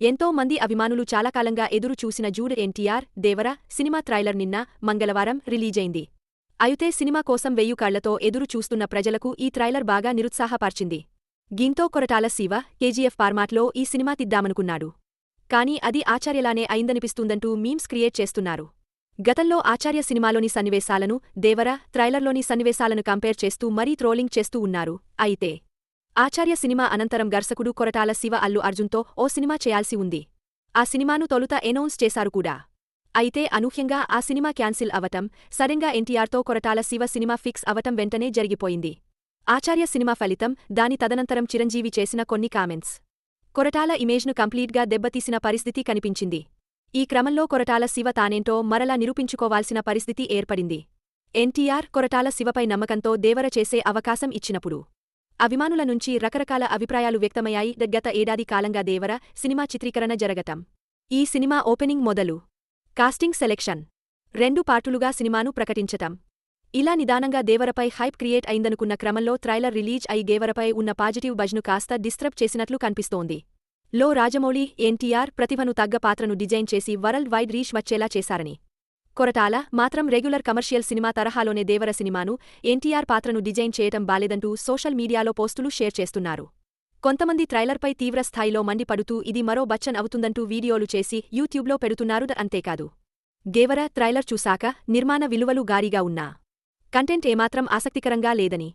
ఎంతో మంది అభిమానులు చాలా కాలంగా ఎదురు చూసిన జూడ్ ఎన్టీఆర్ దేవర సినిమా ట్రైలర్ నిన్న మంగళవారం రిలీజైంది. అయితే సినిమా కోసం వెయ్యి కాళ్ళతో ఎదురు చూస్తున్న ప్రజలకు ఈ ట్రైలర్ బాగా నిరుత్సాహపర్చింది. గింతో కొరటాల శివ కేజీఎఫ్ ఫార్మాట్లో ఈ సినిమా తిద్దామనుకున్నాడు. కానీ అది ఆచార్యలానే అయిందనిపిస్తుందంటూ మీమ్స్ క్రియేట్ చేస్తున్నారు. గతంలో ఆచార్య సినిమాలోని సన్నివేశాలను దేవర ట్రైలర్లోని సన్నివేశాలను కంపేర్ చేస్తూ మరీ ట్రోలింగ్ చేస్తూ ఉన్నారు. అయితే ఆచార్య సినిమా అనంతరం దర్శకుడు కొరటాల శివ అల్లు అర్జున్తో ఓ సినిమా చేయాల్సి ఉంది. ఆ సినిమాను తొలుత ఎనౌన్స్ చేశారు కూడా. అయితే అనూహ్యంగా ఆ సినిమా క్యాన్సిల్ అవటం సడెంగా ఎన్టీఆర్తో కొరటాల శివ సినిమా ఫిక్స్ అవటం వెంటనే జరిగిపోయింది. ఆచార్య సినిమా ఫలితం దాని తదనంతరం చిరంజీవి చేసిన కొన్ని కామెంట్స్. కొరటాల ఇమేజ్ను కంప్లీట్గా దెబ్బతీసిన పరిస్థితి కనిపించింది. ఈ క్రమంలో కొరటాల శివ తానేంటో మరలా నిరూపించుకోవాల్సిన పరిస్థితి ఏర్పడింది. ఎన్టీఆర్ కొరటాల శివపై నమ్మకంతో దేవర చేసే అవకాశం ఇచ్చినప్పుడు అభిమానుల నుంచి రకరకాల అభిప్రాయాలు వ్యక్తమయ్యాయి. గత ఏడాది కాలంగా దేవర సినిమా చిత్రీకరణ జరగటం. ఈ సినిమా ఓపెనింగ్ మొదలు. Casting selection. రెండు పార్టులుగా సినిమాను ప్రకటించటం. ఇలా నిదానంగా దేవరపై హైప్ క్రియేట్ అయిందనుకున్న క్రమంలో ట్రైలర్ రిలీజ్ అయి దేవరపై ఉన్న పాజిటివ్ బజ్ను కాస్త డిస్టర్బ్ చేసినట్లు కనిపిస్తోంది. లో రాజమౌళి ఎన్టీఆర్ ప్రతిభను తగ్గ పాత్రను డిజైన్ చేసి వరల్డ్ వైడ్ రీచ్ వచ్చేలా చేశారని. కొరటాల మాత్రం రెగ్యులర్ కమర్షియల్ సినిమా తరహాలోనే దేవర సినిమాను ఎన్టీఆర్ పాత్రను డిజైన్ చేయటం బాలేదంటూ సోషల్ మీడియాలో పోస్టులు షేర్ చేస్తున్నారు. కొంతమంది ట్రైలర్పై తీవ్రస్థాయిలో మండిపడుతూ ఇది మరో బచ్చన్ అవుతుందంటూ వీడియోలు చేసి యూట్యూబ్లో పెడుతున్నారు అంతేకాదు. దేవర ట్రైలర్ చూశాక నిర్మాణ విలువలు గారిగా ఉన్నా. కంటెంట్ ఏమాత్రం ఆసక్తికరంగా లేదని.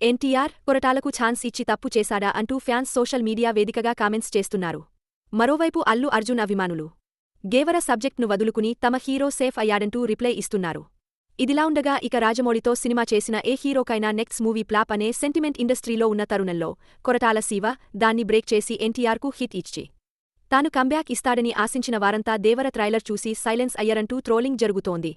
ఎన్టీఆర్ కొరటాలకు ఛాన్స్ ఇచ్చి తప్పు చేశాడా అంటూ ఫ్యాన్స్ సోషల్ మీడియా వేదికగా కామెంట్స్ చేస్తున్నారు. మరోవైపు అల్లు అర్జున్ అభిమానులు. గేవర సబ్జెక్ట్ను వదులుకుని తమ హీరో సేఫ్ అయ్యాడంటూ రిప్లై ఇస్తున్నారు. ఇదిలా ఉండగా ఇక రాజమౌళితో సినిమా చేసిన ఏ హీరోకైనా నెక్స్ట్ మూవీ ప్లాప్ అనే సెంటిమెంట్ ఇండస్ట్రీలో ఉన్న తరుణంలో కొరటాల శివ దాన్ని బ్రేక్ చేసి ఎన్టీఆర్కు హిట్ ఇచ్చి. తాను కంబ్యాక్ ఇస్తాడని ఆశించిన వారంతా దేవర ట్రైలర్ చూసి సైలెన్స్ అయ్యరంటూ ట్రోలింగ్ జరుగుతోంది.